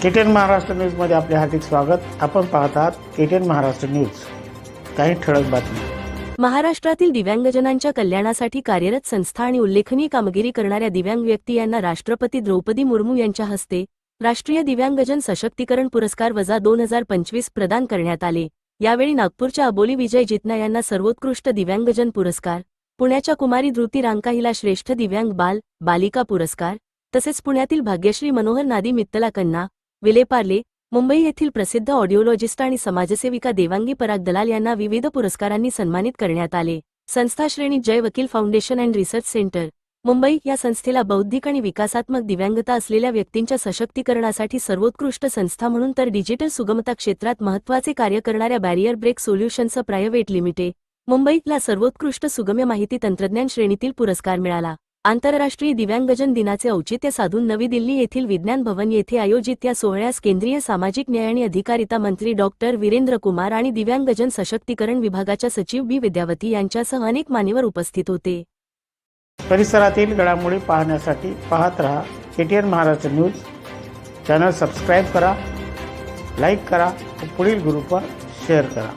KTN Maharashtra न्यूजमध्ये आपले हार्दिक स्वागत. आपण पाहत आहात केटीएन महाराष्ट्र न्यूज. काही ठळक बातमी महाराष्ट्रातील दिव्यांगजनांच्या कल्याणासाठी कार्यरत संस्था आणि उल्लेखनीय कामगिरी करणाऱ्या दिव्यांग व्यक्ती यांना राष्ट्रपती द्रौपदी मुर्मू यांच्या हस्ते राष्ट्रीय दिव्यांगजन सशक्तीकरण पुरस्कार वजा दोन हजार पंचवीस प्रदान करण्यात आले. यावेळी नागपूरच्या अबोली विजय जितना यांना सर्वोत्कृष्ट दिव्यांगजन पुरस्कार पुण्याच्या कुमारी धृती रांका हिला श्रेष्ठ दिव्यांग बाल बालिका पुरस्कार तसेच पुण्यातील भाग्यश्री मनोहर नादी मित्तलाकन्ना विलेपार्ले मुंबई येथील प्रसिद्ध ऑडिओलॉजिस्ट आणि समाजसेविका देवांगी पराग दलाल यांना विविध पुरस्कारांनी सन्मानित करण्यात आले. संस्था श्रेणी Jai Vakil foundation and research centre Mumbai या संस्थेला बौद्धिक आणि विकासात्मक दिव्यांगता असलेल्या व्यक्तींच्या सशक्तीकरणासाठी सर्वोत्कृष्ट संस्था म्हणून तर डिजिटल सुगमता क्षेत्रात महत्त्वाचे कार्य करणाऱ्या barrier break solutions private limited मुंबईला सर्वोत्कृष्ट सुगम्य माहिती तंत्रज्ञान श्रेणीतील पुरस्कार मिळाला. आंतरराष्ट्रीय दिव्यांगजन दिनाचे औचित्य साधून नवी दिल्ली येथील विज्ञान भवन येथे आयोजित या सोहळ्यास केंद्रीय सामाजिक न्याय आणि अधिकारिता मंत्री डॉक्टर वीरेंद्र कुमार आणि दिव्यांगजन सशक्तीकरण विभागाच्या सचिव बी. विद्यावती यांच्यासह अनेक मान्यवर उपस्थित होते. परिसरातील घडामोडी पाहण्यासाठी पाहत रहा KTN Maharashtra news. Channel subscribe करा लाईक करा पुढील ग्रुपवर शेअर करा.